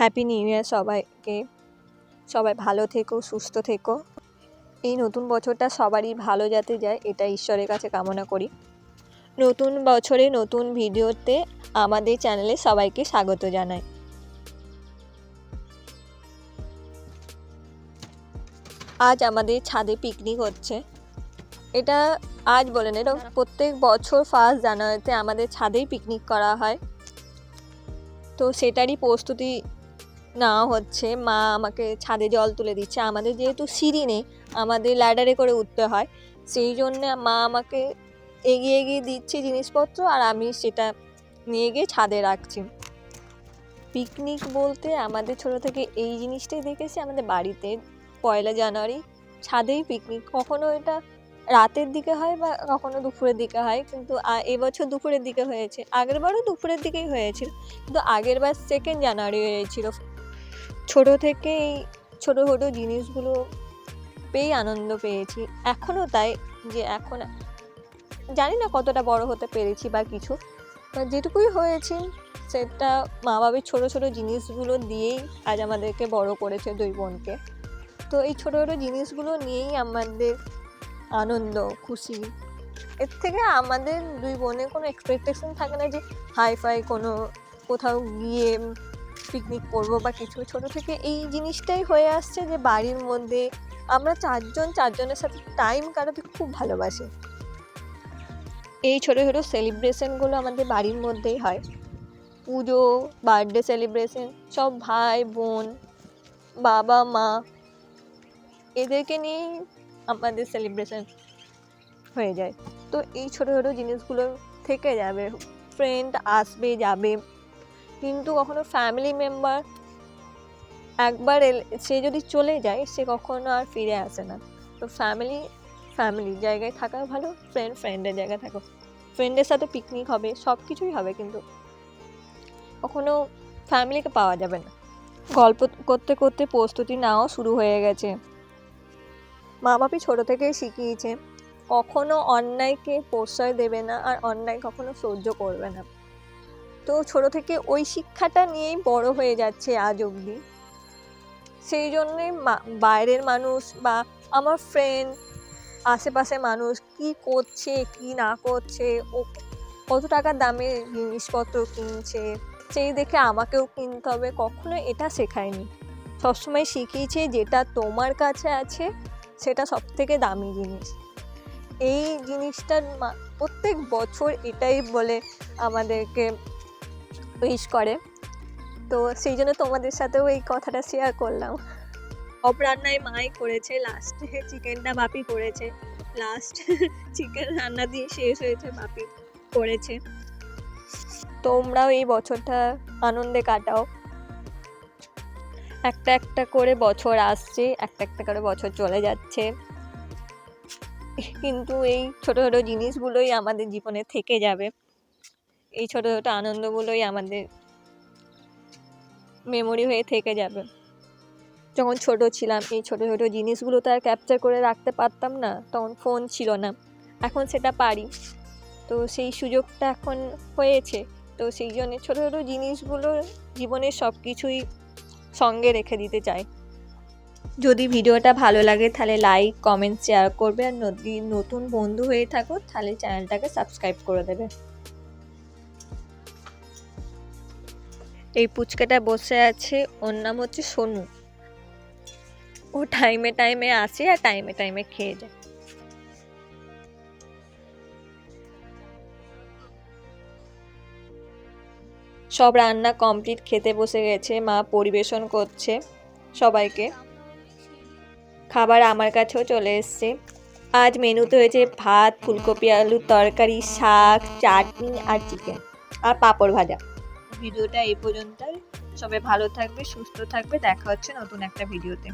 Happy new year সবাইকে। সবাই ভালো থেকো, সুস্থ থেকো। এই নতুন বছরটা সবারই ভালো যাতে যায় এটা ঈশ্বরের কাছে কামনা করি। নতুন বছরে নতুন ভিডিওতে আমাদের চ্যানেলে সবাইকে স্বাগত জানাই। আজ আমাদের ছাদে পিকনিক হচ্ছে। এটা আজ বলেন এটা প্রত্যেক বছর ফার্স্ট জানুয়ারিতে আমাদের ছাদেই পিকনিক করা হয়। তো সেটারই প্রস্তুতি নেওয়া হচ্ছে, মা আমাকে ছাদে জল তুলে দিচ্ছে। আমাদের যেহেতু সিঁড়ি নেই, আমাদের ল্যাডারে করে উঠতে হয়। সেই জন্যে মা আমাকে এগিয়ে এগিয়ে দিচ্ছে জিনিসপত্র আর আমি সেটা নিয়ে গিয়ে ছাদে রাখছি। পিকনিক বলতে আমাদের ছোটো থেকে এই জিনিসটাই দেখেছি। আমাদের বাড়িতে পয়লা জানুয়ারি ছাদেই পিকনিক। কখনো এটা রাতের দিকে হয় বা কখনো দুপুরের দিকে হয়, কিন্তু এবছর দুপুরের দিকে হয়েছে। আগের বারও দুপুরের দিকেই হয়েছিল, কিন্তু আগের বার সেকেন্ড জানুয়ারি হয়েছিল। ছোটো থেকে এই ছোটো ছোটো জিনিসগুলো পেয়েই আনন্দ পেয়েছি। এখনও তাই যে এখন জানি না কতটা বড় হতে পেরেছি বা কিছু যেটুকুই হয়েছি সেটা মা বাবার ছোটো ছোটো জিনিসগুলো দিয়েই আজ আমাদেরকে বড় করেছে দুই বোনকে। তো এই ছোটো ছোটো জিনিসগুলো নিয়েই আমাদের আনন্দ, খুশি। এর থেকে আমাদের দুই বোনের কোনো এক্সপেকটেশন থাকে না যে হাই ফাই কোনো কোথাও গিয়ে পিকনিক করব বা কিছু। ছোটো থেকে এই জিনিসটাই হয়ে আসছে যে বাড়ির মধ্যে আমরা চারজন, চারজনের সাথে টাইম কাটাতে খুব ভালোবাসি। এই ছোটো ছোটো সেলিব্রেশনগুলো আমাদের বাড়ির মধ্যেই হয়। পুজো বার্থডে সেলিব্রেশন সব ভাই, বোন, বাবা, মা, এদেরকে নিয়েই আমাদের সেলিব্রেশন হয়ে যায়। তো এই ছোটো ছোটো জিনিসগুলো থেকে যাবে। ফ্রেন্ড আসবে, যাবে। কিন্তু কখনো ফ্যামিলি মেম্বার একবার এলে, সে যদি চলে যায়, সে কখনো আর ফিরে আসে না। তো ফ্যামিলি ফ্যামিলির জায়গায় থাকা ভালো ফ্রেন্ড ফ্রেন্ডের জায়গায় থাকো। ফ্রেন্ডের সাথে পিকনিক হবে সব কিছুই হবে কিন্তু কখনো ফ্যামিলিকে পাওয়া যাবে না। গল্প করতে করতে প্রস্তুতি নেওয়াও শুরু হয়ে গেছে। মা বাপি ছোটো থেকেই শিখিয়েছে, কখনো অন্যায়কে প্রশ্রয় দেবে না আর অন্যায় কখনো সহ্য করবে না। তো ছোট থেকে ওই শিক্ষাটা নিয়েই বড় হয়ে যাচ্ছে আজ অবধি। সেই জন্যে বাইরের মানুষ বা আমার ফ্রেন্ড আশেপাশে মানুষ কি করছে, কি না করছে, ও কত টাকা দামে জিনিসপত্র কিনছে, সেই দেখে আমাকেও কিনতে হবে, কখনো এটা শেখায়নি। সবসময় শিখিয়েছে যেটা তোমার কাছে আছে, সেটা সব থেকে দামি জিনিস। এই জিনিসটার প্রত্যেক বছর এটাই বলে আমাদেরকে উইশ করে। তো সেই জন্য তোমাদের সাথেও এই কথাটা শেয়ার করলাম। সব রান্নাই মাই করেছে লাস্টে চিকেনটা বাপি করেছে। লাস্ট চিকেন রান্না দিয়ে শেষ হয়েছে, বাপি করেছে। তোমরাও এই বছরটা আনন্দে কাটাও। একটা একটা করে বছর আসছে, একটা একটা করে বছর চলে যাচ্ছে। কিন্তু এই ছোট, ছোটো জিনিসগুলোই আমাদের জীবনে থেকে যাবে। এই ছোট ছোট আনন্দগুলোই আমাদের মেমোরি হয়ে থেকে যাবে। যখন ছোট ছিলাম, এই ছোট ছোট জিনিসগুলো তো আর ক্যাপচার করে রাখতে পারতাম না, তখন ফোন ছিল না। এখন সেটা পারি। তো সেই সুযোগটা এখন হয়েছে। তো সেই জন্য ছোটো ছোটো জিনিসগুলো জীবনের সব কিছুই সঙ্গে রেখে দিতে চাই। যদি ভিডিওটা ভালো লাগে, তাহলে লাইক কমেন্ট শেয়ার করবে। আর নতুন বন্ধু হয়ে থাকো, তাহলে চ্যানেলটাকে সাবস্ক্রাইব করে দেবে। এই পুচকাটা বসে আছে, ওর নাম হচ্ছে সোনু। ও টাইমে টাইমে আসে আর টাইমে টাইমে খেয়ে যায়। সব রান্না কমপ্লিট খেতে বসে গেছে, মা পরিবেশন করছে সবাইকে। খাবার আমার কাছেও চলে এসছে। আজ মেনুতে হয়েছে ভাত, ফুলকপি, আলুর তরকারি, শাক, চাটনি আর চিকেন আর পাঁপড় ভাজা। ভিডিওটা এই পর্যন্তই। সবাই ভালো থাকবে সুস্থ থাকবে। দেখা হচ্ছে নতুন একটা ভিডিওতে।